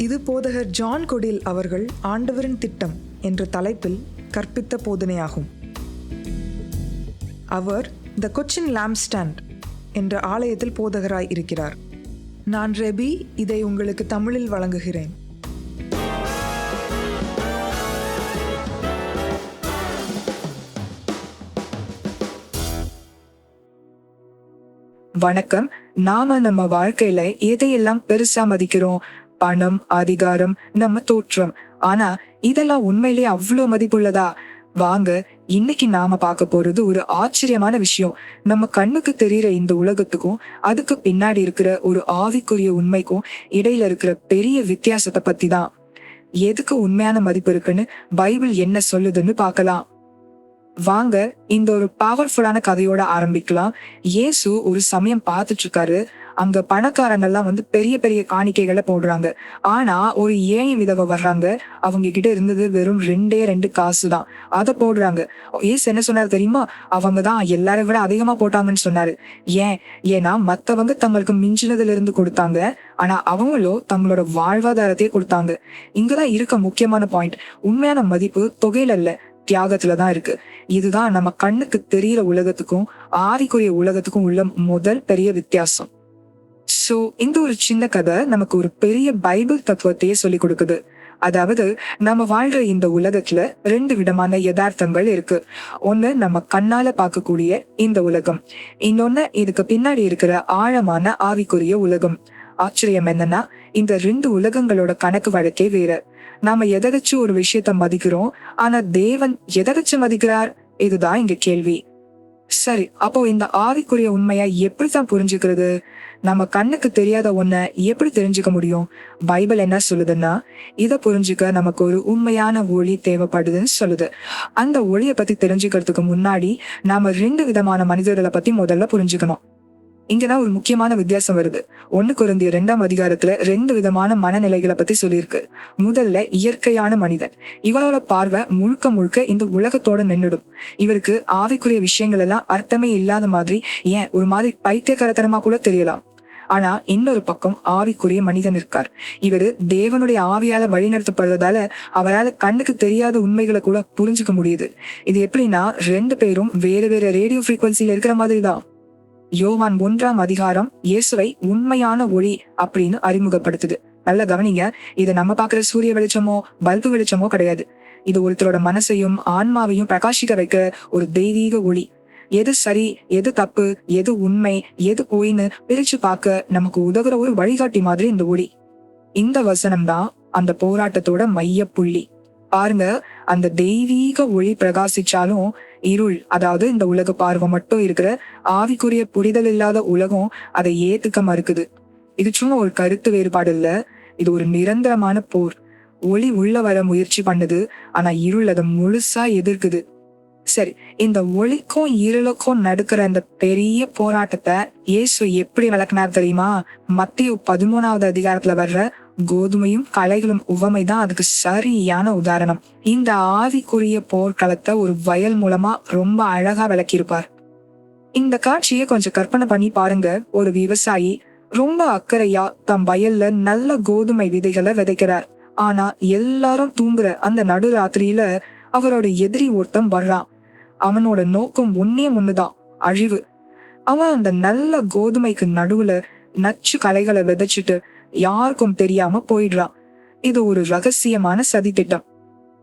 இது போதகர் ஜான் கொடில் அவர்கள் ஆண்டவரின் திட்டம் என்ற தலைப்பில் கற்பித்த போதனையாகும். அவர் த கொச்சின் லாம்ஸ்டாண்ட் என்ற ஆலயத்தில் போதகராய் இருக்கிறார். நான் ரெபி இதை உங்களுக்கு தமிழில் வழங்குகிறேன். வணக்கம். நாம நம்ம வாழ்க்கையில எதையெல்லாம் பெருசா மதிக்கிறோம்? பணம் அதிகாரம் நம்ம தோற்றம். ஆனா இதெல்லாம் உண்மையிலேயே அவ்வளோ மதிப்புள்ளதா? வாங்க இன்னைக்கு நாம பார்க்க போறது ஒரு ஆச்சரியமான விஷயம். நம்ம கண்ணுக்கு தெரியற இந்த உலகத்துக்கும் அதுக்கு பின்னாடி இருக்கிற ஒரு ஆவிக்குரிய உண்மைக்கும் இடையில இருக்கிற பெரிய வித்தியாசத்தை பத்தி தான் எதுக்கு உண்மையான மதிப்பு இருக்குன்னு பைபிள் என்ன சொல்லுதுன்னு பார்க்கலாம். வாங்க இந்த ஒரு பவர்ஃபுல்லான கதையோட ஆரம்பிக்கலாம். இயேசு ஒரு சமயம் பார்த்துட்டு இருக்காரு. அங்க பணக்காரங்க எல்லாம் வந்து பெரிய பெரிய காணிக்கைகளை போடுறாங்க. ஆனா ஒரு ஏழை விதவை வர்றாங்க? அவங்க கிட்ட இருந்தது வெறும் ரெண்டே ரெண்டு காசு தான் அதை போடுறாங்க. ஏசு என்ன சொன்னாரு தெரியுமா? அவங்க தான் எல்லாரை விட அதிகமா போட்டாங்கன்னு சொன்னாரு. ஏன்? ஏன்னா மத்தவங்க தங்களுக்கு மிஞ்சினதுல இருந்து கொடுத்தாங்க. ஆனா அவங்களோ தங்களோட வாழ்வாதாரத்தையே கொடுத்தாங்க. இங்கதான் இருக்க முக்கியமான பாயிண்ட் உண்மையான மதிப்பு தொகையில இல்ல. தியாகத்துல தான் இருக்கு. இதுதான் நம்ம கண்ணுக்கு தெரியிற உலகத்துக்கும் ஆவிக்குரிய உலகத்துக்கும் உள்ள முதல் பெரிய வித்தியாசம். சோ இந்த ஒரு சின்ன கதை நமக்கு ஒரு பெரிய பைபிள் தத்துவத்தையே சொல்லி கொடுக்குது. அதாவது நம்ம வாழ்ற இந்த உலகத்துல ரெண்டு விதமான யதார்த்தங்கள் இருக்கு. ஒண்ணு நம்ம கண்ணால பார்க்கக்கூடிய இந்த உலகம். இன்னொன்னு இதுக்கு பின்னாடி இருக்கிற ஆழமான ஆவிக்குரிய உலகம். ஆச்சரியம் என்னன்னா இந்த ரெண்டு உலகங்களோட கணக்கு வழக்கே வேற. நாம எதகச்சு ஒரு விஷயத்த மதிக்கிறோம் ஆனா தேவன் எதகச்சு மதிக்கிறார்? இதுதான் இங்க கேள்வி. சரி அப்போ இந்த ஆவிக்குரிய உண்மையை எப்படித்தான் புரிஞ்சுக்கிறது? நம்ம கண்ணுக்கு தெரியாத ஒன்ன எப்படி தெரிஞ்சுக்க முடியும்? பைபிள் என்ன சொல்லுதுன்னா இதை புரிஞ்சுக்க நமக்கு ஒரு உண்மையான ஒளி தேவைப்படுதுன்னு சொல்லுது. அந்த ஒளியை பத்தி தெரிஞ்சுக்கிறதுக்கு முன்னாடி நாம ரெண்டு விதமான மனிதர்களை பத்தி முதல்ல புரிஞ்சுக்கணும். இங்கதான் ஒரு முக்கியமான வித்தியாசம் வருது. ஒன்னு குருந்திய ரெண்டாம் அதிகாரத்துல ரெண்டு விதமான மனநிலைகளை பத்தி சொல்லியிருக்கு. முதல்ல இயற்கையான மனிதன். இவரோட பார்வை முழுக்க முழுக்க இந்த உலகத்தோட நின்றுடும் இவருக்கு ஆவிக்குரிய விஷயங்கள் எல்லாம் அர்த்தமே இல்லாத மாதிரி ஏன் ஒரு மாதிரி பைத்தியக்காரத்தனமா கூட தெரியலாம். ஆனா இன்னொரு பக்கம் ஆவிக்குரிய மனிதன் இருக்கார். இவரு தேவனுடைய ஆவியால வழிநடத்தப்படுறதால அவரால் கண்ணுக்கு தெரியாத உண்மைகளை கூட புரிஞ்சுக்க முடியுது. இது எப்படின்னா ரெண்டு பேரும் வேறு வேறு ரேடியோ ஃப்ரீக்வன்சில இருக்கிற மாதிரி தான் யோவான் ஒன்றாம் அதிகாரம் இயேசுவை உண்மையான ஒளி அப்படின்னு அறிமுகப்படுத்துது. நல்ல கவனிங்க இதை நம்ம பாக்குற சூரிய வெளிச்சமோ பல்பு வெளிச்சமோ கிடையாது. இது ஒருத்தரோட மனசையும் ஆன்மாவையும் பிரகாசிக்க வைக்க ஒரு தெய்வீக ஒளி. எது சரி எது தப்பு எது உண்மை எது பொய்னு பிரிச்சு பார்க்க நமக்கு உதவுற ஒரு வழிகாட்டி மாதிரி இந்த ஒளி. இந்த வசனம் தான் அந்த போராட்டத்தோட மைய புள்ளி. பாருங்க அந்த தெய்வீக ஒளி பிரகாசிச்சாலும் இருள் அதாவது இந்த உலக பார்வை மட்டும் இருக்கிற ஆவிக்குரிய புரிதல் இல்லாத உலகம் அதை ஏத்துக்க மறுக்குது. இது சும்மா ஒரு கருத்து வேறுபாடு இல்ல இது ஒரு நிரந்தரமான போர். ஒளி உள்ள வர முயற்சி பண்ணுது ஆனா இருள் அதை முழுசா எதிர்க்குது. சரி இந்த ஒளிக்கும் இருளுக்கும் நடுக்கிற இந்த பெரிய போராட்டத்தை இயேசு எப்படி விளக்குனார் தெரியுமா? மத்திய பதிமூணாவது அதிகாரத்துல வர்ற கோதுமையும் களைகளும் உவமை தான் அதுக்கு சரியான உதாரணம். இந்த ஆவிக்குரிய போர்க்களத்தை ஒரு வயல் மூலமா ரொம்ப அழகா விளக்கியிருப்பார். இந்த காட்சியை கொஞ்சம் கற்பனை பண்ணி பாருங்க. ஒரு விவசாயி ரொம்ப அக்கறையா தம் வயல்ல நல்ல கோதுமை விதைகளை விதைக்கிறார். ஆனா எல்லாரும் தூங்குற அந்த நடுராத்திரியில அவரோட எதிரி ஒருத்தன் வர்றான். அவனோட நோக்கம் ஒன்னே ஒண்ணுதான் அழிவு. அவன் அந்த நல்ல கோதுமைக்கு நடுவுல நச்சு கலைகளை விதைச்சிட்டு யாருக்கும் தெரியாம போயிடுறான். இது ஒரு ரகசியமான சதி திட்டம்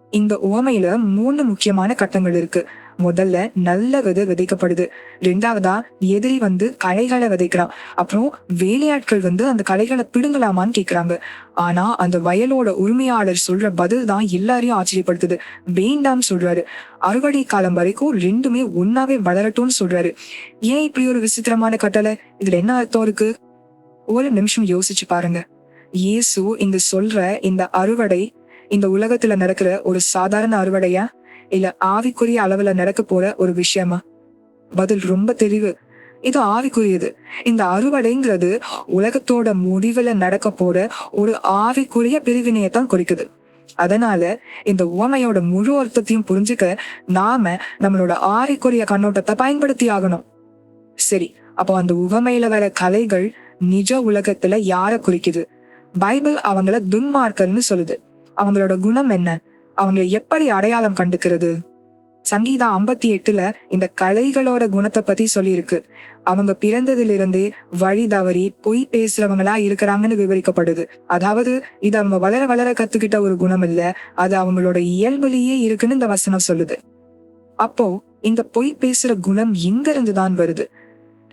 இந்த உவமையில மூணு முக்கியமான கட்டங்கள் இருக்கு. முதல்ல நல்ல விதை விதைக்கப்படுது. ரெண்டாவதா எதிரி வந்து களைகளை விதைக்கிறான். அப்புறம் வேலையாட்கள் வந்து அந்த களைகளை பிடுங்கலாமான்னு கேக்குறாங்க. ஆனா அந்த வயலோட உரிமையாளர் சொல்ற பதில் தான் எல்லாரையும் ஆச்சரியப்படுத்துது. வேண்டாம்னு சொல்றாரு. அறுவடை காலம் வரைக்கும் ரெண்டுமே ஒன்னாவே வளரட்டும்னு சொல்றாரு. ஏன் இப்படி ஒரு விசித்திரமான கட்டளை? இதுல என்ன அர்த்தம் இருக்கு? ஒரு நிமிஷம் யோசிச்சு பாருங்க. இயேசு இங்க சொல்ற இந்த அறுவடை இந்த உலகத்துல நடக்கிற ஒரு சாதாரண அறுவடையா? இல்ல ஆவிக்குரிய அளவுல நடக்க போற ஒரு விஷயமா? பதில் ரொம்ப தெளிவு. இது ஆவிக்குரியது. இந்த அறுவடைங்கிறது உலகத்தோட முடிவுல நடக்க போற ஒரு ஆவிக்குரிய பிரிவினையை தான் குறிக்குது. அதனால இந்த உவமையோட முழு அர்த்தத்தையும் புரிஞ்சுக்க நாம நம்மளோட ஆவிக்குரிய கண்ணோட்டத்தை பயன்படுத்தி ஆகணும். சரி அப்போ அந்த உவமையில வர கலைகள் நிஜ உலகத்துல யார குறிக்குது? பைபிள் அவங்கள துன்மார்க்கர்னு சொல்லுது. அவங்களோட குணம் என்ன? அவங்க எப்படி அடையாளம் கண்டுக்கிறது? சங்கீதா ஐம்பத்தி எட்டுல இந்த கலைகளோட குணத்தை பத்தி சொல்லியிருக்கு. அவங்க பிறந்ததிலிருந்தே வழி தவறி பொய் பேசுறவங்களா இருக்கிறாங்கன்னு விவரிக்கப்படுது. அதாவது இது அவங்க வளர வளர கத்துக்கிட்ட ஒரு குணம் இல்ல அது அவங்களோட இயல்புலயே இருக்குன்னு இந்த வசனம் சொல்லுது. அப்போ இந்த பொய் பேசுற குணம் எங்க இருந்துதான் வருது?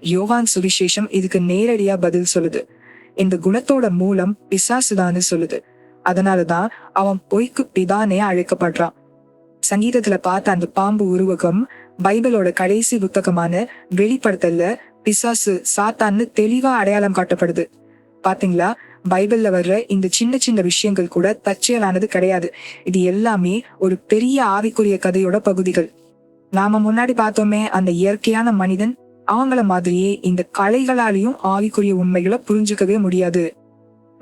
யோவான் சுவிசேஷம் இதுக்கு நேரடியா பதில் சொல்லுது. இந்த குணத்தோட மூலம் பிசாசுதான்னு சொல்லுது. அதனாலதான் அவன் பொய்க்கு பிதானே அழைக்கப்படுறான். சங்கீதத்துல பார்த்த அந்த பாம்பு உருவகம் பைபிளோட கடைசி புத்தகமான வெளிப்படுத்தல்ல பிசாசு சாத்தான்னு தெளிவா அடையாளம் காட்டப்படுது. பாத்தீங்களா? பைபிள்ல வர்ற இந்த சின்ன சின்ன விஷயங்கள் கூட தற்செயலானது கிடையாது. இது எல்லாமே ஒரு பெரிய ஆவிக்குரிய கதையோட பகுதிகள். நாம முன்னாடி பார்த்தோமே அந்த இயற்கையான மனிதன் அவங்கள மாதிரியே இந்த கலைகளாலையும் ஆவிக்குரிய உண்மைகளை புரிஞ்சுக்கவே முடியாது.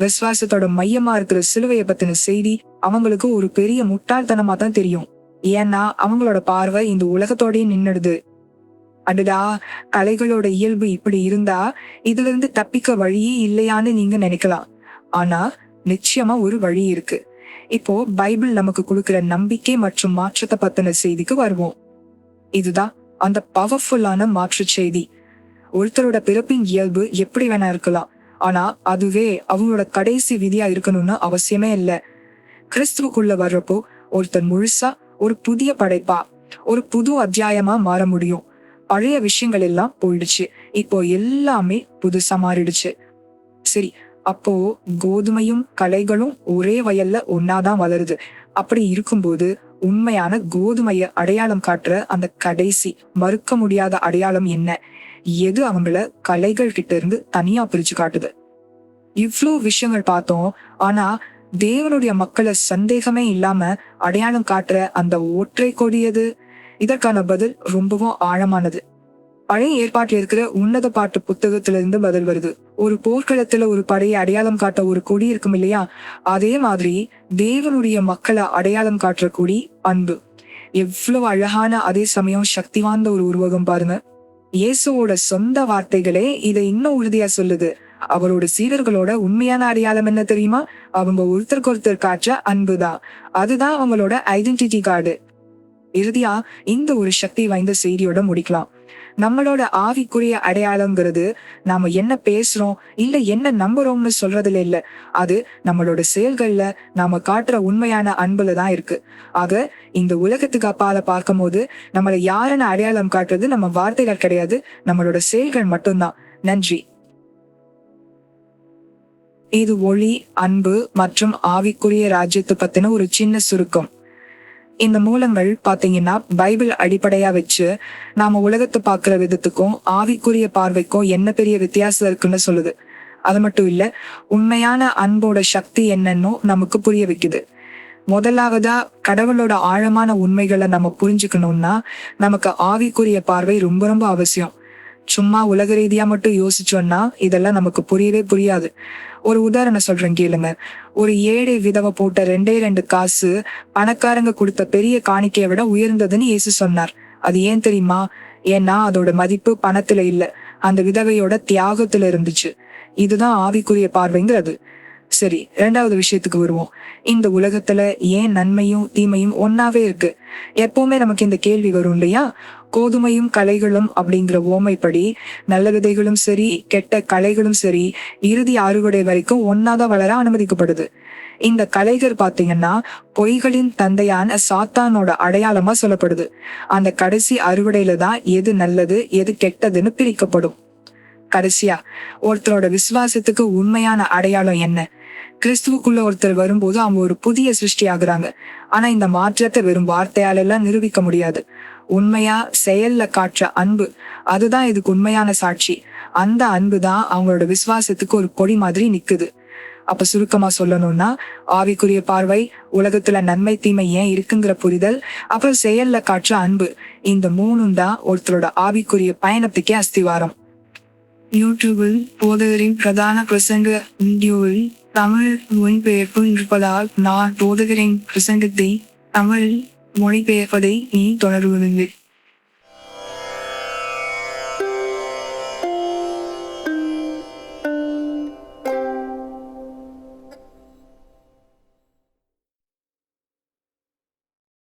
விசுவாசத்தோட மையமா இருக்கிற சிலுவையை பத்தின செய்தி அவங்களுக்கு ஒரு பெரிய முட்டாள்தனமா தான் தெரியும். ஏன்னா அவங்களோட பார்வை இந்த உலகத்தோடயே நின்னுடுது. அடுதா கலைகளோட இயல்பு இப்படி இருந்தா இதுல இருந்து தப்பிக்க வழியே இல்லையான்னு நீங்க நினைக்கலாம். ஆனா நிச்சயமா ஒரு வழி இருக்கு. இப்போ பைபிள் நமக்கு கொடுக்கிற நம்பிக்கை மற்றும் மாற்றத்தை பத்தின செய்திக்கு வருவோம். இதுதான் அந்த பவர்ஃபுல்லான மாற்று செய்தி. ஒருத்தரோட பிறப்பின் இயல்பு எப்படி வேணா இருக்கலாம். ஆனா அதுவே அவங்களோட கடைசி விதியா இருக்கணும்னு அவசியமே இல்லை. கிறிஸ்துவுக்குள்ள வர்றப்போ ஒருத்தன் முழுசா ஒரு புதிய படைப்பா ஒரு புது அத்தியாயமா மாற முடியும். பழைய விஷயங்கள் எல்லாம் போயிடுச்சு. இப்போ எல்லாமே புதுசா மாறிடுச்சு. சரி அப்போ கோதுமையும் கலைகளும் ஒரே வயல்ல ஒன்னாதான் வளருது. அப்படி இருக்கும்போது உண்மையான கோதுமையை அடையாளம் காட்டுற அந்த கடைசி மறுக்க முடியாத அடையாளம் என்ன? எது அவங்கள கலைகள் கிட்ட இருந்து தனியா பிரிச்சு காட்டுது? இவ்வளோ விஷயங்கள் பார்த்தோம். ஆனா தேவனுடைய மக்களை சந்தேகமே இல்லாம அடையாளம் காட்டுற அந்த ஒற்றை கொடியது இதற்கான பதில் ரொம்பவும் ஆழமானது. பழைய ஏற்பாட்டில் இருக்கிற உன்னத பாட்டு புத்தகத்துல இருந்து பதில் வருது. ஒரு போர்க்களத்துல ஒரு படையை அடையாளம் காட்ட ஒரு கொடி இருக்கும் இல்லையா? அதே மாதிரி தேவனுடைய மக்களை அடையாளம் காட்டுற கொடி அன்பு. எவ்வளவு அழகான அதே சமயம் சக்தி வாய்ந்த ஒரு உருவகம் பாருங்க. இயேசுவோட சொந்த வார்த்தைகளே இதை இன்னும் உறுதியா சொல்லுது. அவரோட சீடர்களோட உண்மையான அடையாளம் என்ன தெரியுமா? அவங்க ஒருத்தருக்கு ஒருத்தர் காற்ற அன்புதான். அதுதான் அவங்களோட ஐடென்டிட்டி கார்டு இறுதியா இந்த ஒரு சக்தி வாய்ந்த செய்தியோட முடிக்கலாம். நம்மளோட ஆவிக்குரிய அடையாளங்கிறது நாம என்ன பேசுறோம் இல்ல என்ன நம்புறோம்னு சொல்றதுல இல்ல. அது நம்மளோட செயல்கள்ல நாம காட்டுற உண்மையான அன்புல தான் இருக்கு. ஆக இந்த உலகத்துக்கு அப்பால பார்க்கும்போது நம்மளை யாருன்னு அடையாளம் காட்டுறது நம்ம வார்த்தைகள் கிடையாது நம்மளோட செயல்கள் மட்டும்தான். நன்றி. இது ஒளி அன்பு மற்றும் ஆவிக்குரிய ராஜ்யத்தை பத்தின ஒரு சின்ன சுருக்கம். இந்த மூலங்கள் பாத்தீங்கன்னா பைபிள் அடிப்படையா வச்சு நாம உலகத்தை பாக்குற விதத்துக்கும் ஆவிக்குரிய பார்வைக்கும் என்ன பெரிய வித்தியாசம் இருக்குன்னு சொல்லுது. அது மட்டும் இல்ல உண்மையான அன்போட சக்தி என்னன்னு நமக்கு புரிய வைக்குது. முதலாவதா கடவுளோட ஆழமான உண்மைகளை நம்ம புரிஞ்சுக்கணும்னா நமக்கு ஆவிக்குரிய பார்வை ரொம்ப ரொம்ப அவசியம். சும்மா உலக ரீதியா மட்டும் யோசிச்சோம்னா இதெல்லாம் நமக்கு புரியவே புரியாது. ஒரு உதாரணம் சொல்றேன் கேளுங்க. ஒரு ஏழை விதவை போட்ட ரெண்டே ரெண்டு காசு பணக்காரங்க கொடுத்த பெரிய காணிக்கையை விட உயர்ந்ததுன்னு இயேசு சொன்னார். அது ஏன் தெரியுமா? ஏன்னா அதோட மதிப்பு பணத்துல இல்ல. அந்த விதவையோட தியாகத்துல இருந்துச்சு. இதுதான் ஆவிக்குரிய பார்வைங்கிறது. சரி ரெண்டாவது விஷயத்துக்கு வருவோம். இந்த உலகத்துல ஏன் நன்மையும் தீமையும் ஒன்னாவே இருக்கு? எப்பவுமே நமக்கு இந்த கேள்வி வரும் இல்லையா? கோதுமையும் கலைகளும் அப்படிங்கிற ஓமைப்படி நல்ல விதைகளும் சரி கெட்ட கலைகளும் சரி இறுதி அறுவடை வரைக்கும் ஒன்னாதான் வளர அனுமதிக்கப்படுது. இந்த கலைகள் பாத்தீங்கன்னா பொய்களின் தந்தையான சாத்தானோட அடையாளமா சொல்லப்படுது. அந்த கடைசி அறுவடையில தான் எது நல்லது எது கெட்டதுன்னு பிரிக்கப்படும். கடைசியா ஒருத்தரோட விசுவாசத்துக்கு உண்மையான அடையாளம் என்ன? கிறிஸ்துவுக்குள்ள ஒருத்தர் வரும்போது அவங்க ஒரு புதிய சிருஷ்டி ஆகுறாங்க. ஆனா இந்த மாற்றத்தை வெறும் வார்த்தையால எல்லாம் நிரூபிக்க முடியாது. உண்மையா செயல்ல காட்டுற அன்பு. அதுதான் இதுக்கு உண்மையான சாட்சி. அந்த அன்பு தான் அவங்களோட விசுவாசத்துக்கு ஒரு கொடி மாதிரி நிக்குது. அப்ப சுருக்கமா சொல்லணும்னா ஆவிக்குரிய பார்வை உலகத்துல நன்மை தீமை ஏன் இருக்குங்கிற புரிதல் அப்புறம் செயல்ல காற்ற அன்பு. இந்த மூணும் தான் ஒருத்தரோட ஆவிக்குரிய பயணத்துக்கே அஸ்திவாரம். யூடியூபில் போதகரின் பிரதான பிரசங்க வீடியோவில் தமிழ் மொழிபெயர்ப்பு இருப்பதால் நான் போதகரின் பிரசங்கத்தை தமிழ் மொழிபெயர்ப்பதை நீ தொடருவதில்லை